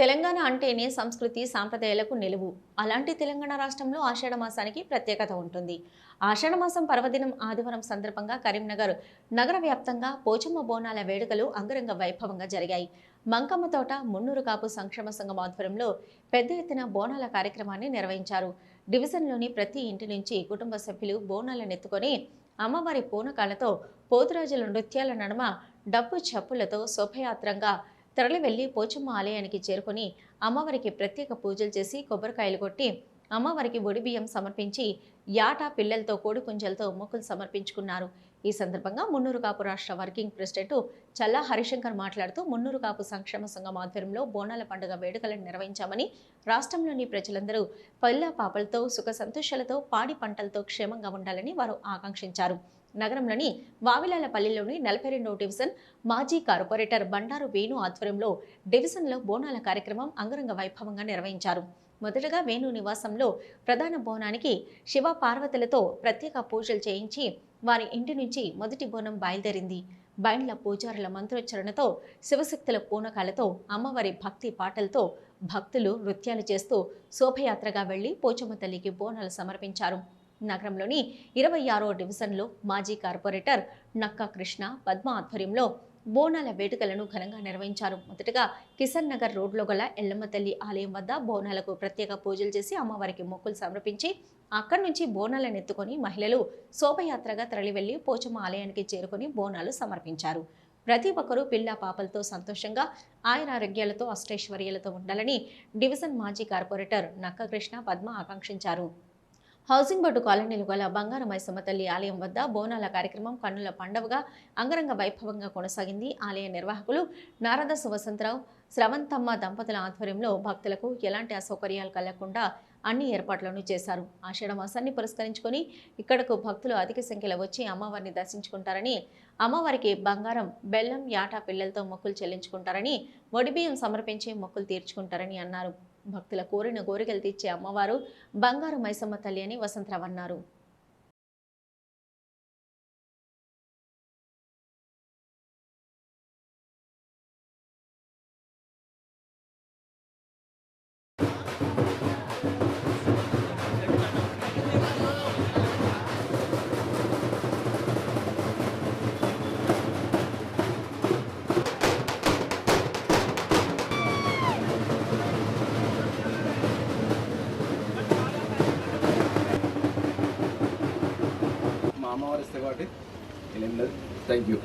తెలంగాణ అంటేనే సంస్కృతి సాంప్రదాయాలకు నిలువు. అలాంటి తెలంగాణ రాష్ట్రంలో ఆషాఢ మాసానికి ప్రత్యేకత ఉంటుంది. ఆషాఢ మాసం పర్వదినం ఆదివారం సందర్భంగా కరీంనగర్ నగర వ్యాప్తంగా పోచమ్మ బోనాల వేడుకలు అంగరంగ వైభవంగా జరిగాయి. మంకమ్మ తోట మున్నూరు కాపు సంక్షేమ సంఘం ఆధ్వర్యంలో పెద్ద ఎత్తున బోనాల కార్యక్రమాన్ని నిర్వహించారు. డివిజన్లోని ప్రతి ఇంటి నుంచి కుటుంబ సభ్యులు బోనాలను ఎత్తుకొని అమ్మవారి పూనకాలతో పోతురాజుల నృత్యాల నడుమ డప్పు చప్పులతో శోభయాత్రంగా తరలి వెళ్ళి పోచమ్మ ఆలయానికి చేరుకొని అమ్మవారికి ప్రత్యేక పూజలు చేసి కొబ్బరికాయలు కొట్టి అమ్మవారికి ఒడి బియ్యం సమర్పించి యాటా పిల్లలతో కోడిపుంజలతో మొక్కులు సమర్పించుకున్నారు. ఈ సందర్భంగా మున్నూరు కాపు రాష్ట్ర వర్కింగ్ ప్రెసిడెంట్ చల్లా హరిశంకర్ మాట్లాడుతూ మున్నూరు కాపు సంక్షేమ సంఘం ఆధ్వర్యంలో బోనాల పండుగ వేడుకలను నిర్వహించామని రాష్ట్రంలోని ప్రజలందరూ పల్ల పాపలతో సుఖ సంతోషాలతో పాడి పంటలతో క్షేమంగా ఉండాలని వారు ఆకాంక్షించారు. నగరంలోని వావిలాలపల్లిలోని నలభై రెండవ డివిజన్ మాజీ కార్పొరేటర్ బండారు వేణు ఆధ్వర్యంలో డివిజన్లో బోనాల కార్యక్రమం అంగరంగ వైభవంగా నిర్వహించారు. మొదటగా వేణు నివాసంలో ప్రధాన బోనానికి శివ పార్వతులతో ప్రత్యేక పూజలు చేయించి వారి ఇంటి నుంచి మొదటి బోనం బయలుదేరింది. బైండ్ల పూజారుల మంత్రోచ్చరణతో శివశక్తుల పూనకాలతో అమ్మవారి భక్తి పాటలతో భక్తులు నృత్యాలు చేస్తూ శోభయాత్రగా వెళ్ళి పోచమ్మ తల్లికి బోనాలు సమర్పించారు. నగరంలోని ఇరవై ఆరో డివిజన్లో మాజీ కార్పొరేటర్ నక్కా కృష్ణ పద్మ ఆధ్వర్యంలో బోనాల వేడుకలను ఘనంగా నిర్వహించారు. మొదటగా కిషన్ నగర్ రోడ్లో గల ఎల్లమ్మ తల్లి ఆలయం వద్ద బోనాలకు ప్రత్యేక పూజలు చేసి అమ్మవారికి మొక్కులు సమర్పించి అక్కడి నుంచి బోనాలను ఎత్తుకొని మహిళలు శోభయాత్రగా తరలివెళ్ళి పోచమ్మ ఆలయానికి చేరుకొని బోనాలు సమర్పించారు. ప్రతి ఒక్కరూ పిల్ల పాపలతో సంతోషంగా ఆయన ఆరోగ్యాలతో అష్టైశ్వర్యాలతో ఉండాలని డివిజన్ మాజీ కార్పొరేటర్ నక్క కృష్ణ పద్మ ఆకాంక్షించారు. హౌసింగ్ బోర్డు కాలనీలు గల బంగారమైసమ్మ తల్లి ఆలయం వద్ద బోనాల కార్యక్రమం కన్నుల పండవగా అంగరంగ వైభవంగా కొనసాగింది ఆలయ నిర్వాహకులు నారదసు వసంతరావు శ్రవంతమ్మ దంపతుల ఆధ్వర్యంలో భక్తులకు ఎలాంటి అసౌకర్యాలు కలగకుండా అన్ని ఏర్పాట్లను చేశారు. ఆషాఢమాసాన్ని పురస్కరించుకొని ఇక్కడకు భక్తులు అధిక సంఖ్యలో వచ్చి అమ్మవారిని దర్శించుకుంటారని అమ్మవారికి బంగారం బెల్లం యాటా పిల్లలతో మొక్కులు చెల్లించుకుంటారని వడిబియ్యం సమర్పించి మొక్కులు తీర్చుకుంటారని అన్నారు. భక్తుల కోరిన కోరికలు తీర్చే అమ్మవారు బంగారు మైసమ్మ తల్లి అని వసంతరావు అన్నారు. ఇస్తే కాబట్టి ఏం లేదు. థ్యాంక్ యూ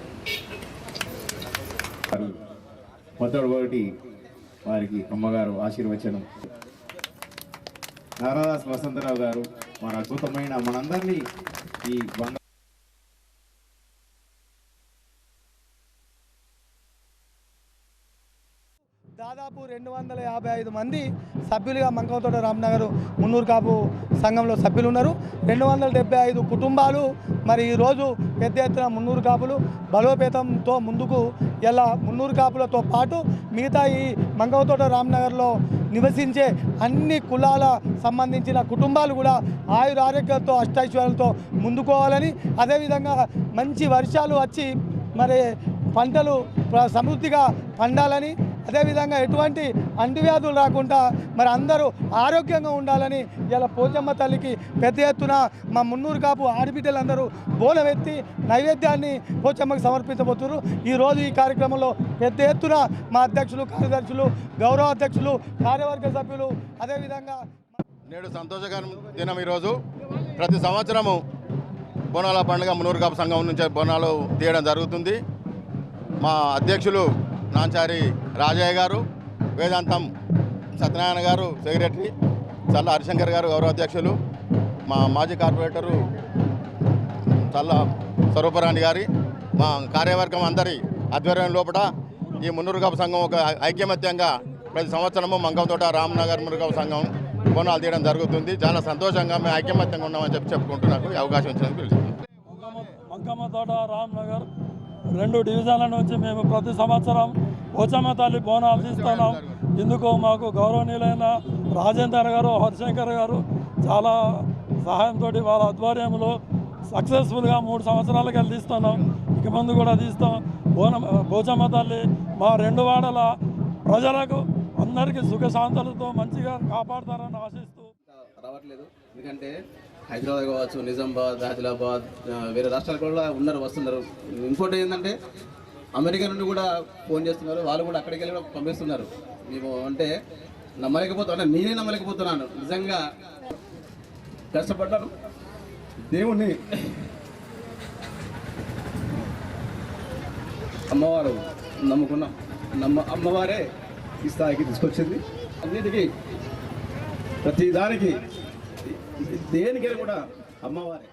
మొదటి ఒకటి వారికి అమ్మగారు ఆశీర్వచనం. నారాదాస్ వసంతరావు గారు మన అద్భుతమైన మనందరినీ ఈ బంగారు దాదాపు రెండు వందల యాభై ఐదు మంది సభ్యులుగా మంకవతోట రామనగర్ మున్నూరు కాపు సంఘంలో సభ్యులు ఉన్నారు రెండు వందల డెబ్బై ఐదు కుటుంబాలు మరి ఈరోజు పెద్ద ఎత్తున మున్నూరు కాపులు బలోపేతంతో ముందుకు ఇలా మున్నూరు కాపులతో పాటు మిగతా ఈ మంగవతోట రామ్నగర్లో నివసించే అన్ని కులాల సంబంధించిన కుటుంబాలు కూడా ఆయుర ఆరోగ్యంతో అష్టైశ్వర్యాలతో ముందుకోవాలని అదేవిధంగా మంచి వర్షాలు వచ్చి మరి పంటలు సమృద్ధిగా పండాలని అదేవిధంగా ఎటువంటి అంటువ్యాధులు రాకుండా మరి అందరూ ఆరోగ్యంగా ఉండాలని ఇలా పోచమ్మ తల్లికి పెద్ద ఎత్తున మా మున్నూరు కాపు ఆడబిడ్డలందరూ బోనవెత్తి నైవేద్యాన్ని పోచమ్మకి సమర్పించబోతున్నారు. ఈరోజు ఈ కార్యక్రమంలో పెద్ద ఎత్తున మా అధ్యక్షులు కార్యదర్శులు గౌరవ అధ్యక్షులు కార్యవర్గ సభ్యులు అదేవిధంగా నేడు సంతోషకరం దినం ఈరోజు. ప్రతి సంవత్సరము బోనాల పండుగ మునూరు కాపు సంఘం నుంచి బోనాలు తీయడం జరుగుతుంది. మా అధ్యక్షులు నాంచారి రాజయ్య గారు వేదాంతం సత్యనారాయణ గారు సెక్రటరీ చల్ల హరిశంకర్ గారు గౌరవ అధ్యక్షులు మా మాజీ కార్పొరేటరు చల్ల స్వరూపరాణి గారి మా కార్యవర్గం అందరి ఆధ్వర్యం లోపల ఈ మున్నూరు సంఘం ఒక ఐక్యమత్యంగా ప్రతి సంవత్సరము మంగంతోట రామనగర్ మురుగాపు సంఘం బోనాలు తీయడం జరుగుతుంది. చాలా సంతోషంగా మేము ఐక్యమత్యంగా ఉన్నామని చెప్పి చెప్పుకుంటున్నాకు అవకాశం ఇచ్చినందుకు పిలుస్తున్నాను తోట రామ్నగర్ రెండు డివిజన్ల నుంచి మేము ప్రతి సంవత్సరం పోచమ్మ తల్లి బోనాలు తీస్తున్నాం ఇందుకు మాకు గౌరవనీయులైన రాజేందర్ గారు హరిశంకర్ గారు చాలా సహాయంతో వాళ్ళ ఆధ్వర్యంలో సక్సెస్ఫుల్గా మూడు సంవత్సరాలకి వెళ్ళి తీస్తున్నాం. ఇక ముందు కూడా తీస్తాం. బోనం భోజమ్మ తల్లి మా రెండు వాడల ప్రజలకు అందరికీ సుఖశాంతులతో మంచిగా కాపాడతారని ఆశిస్తూ రావట్లేదు. ఎందుకంటే హైదరాబాద్ కావచ్చు నిజామాబాద్ ఆదిలాబాద్ వేరే రాష్ట్రాలు కూడా ఉన్నారు వస్తున్నారు. ఇంకోటి ఏంటంటే అమెరికా నుండి కూడా ఫోన్ చేస్తున్నారు. వాళ్ళు కూడా అక్కడికి వెళ్ళి కూడా పంపిస్తున్నారు. మేము అంటే నమ్మలేకపోతున్నా అంటే నేనే నమ్మలేకపోతున్నాను. నిజంగా కష్టపడ్డాను. దేవుణ్ణి అమ్మవారు నమ్ముకున్నాం. నమ్మ అమ్మవారే ఈ స్థాయికి తీసుకొచ్చింది. అన్నిటికీ ప్రతిదానికి దేనికైనా కూడా అమ్మవారే.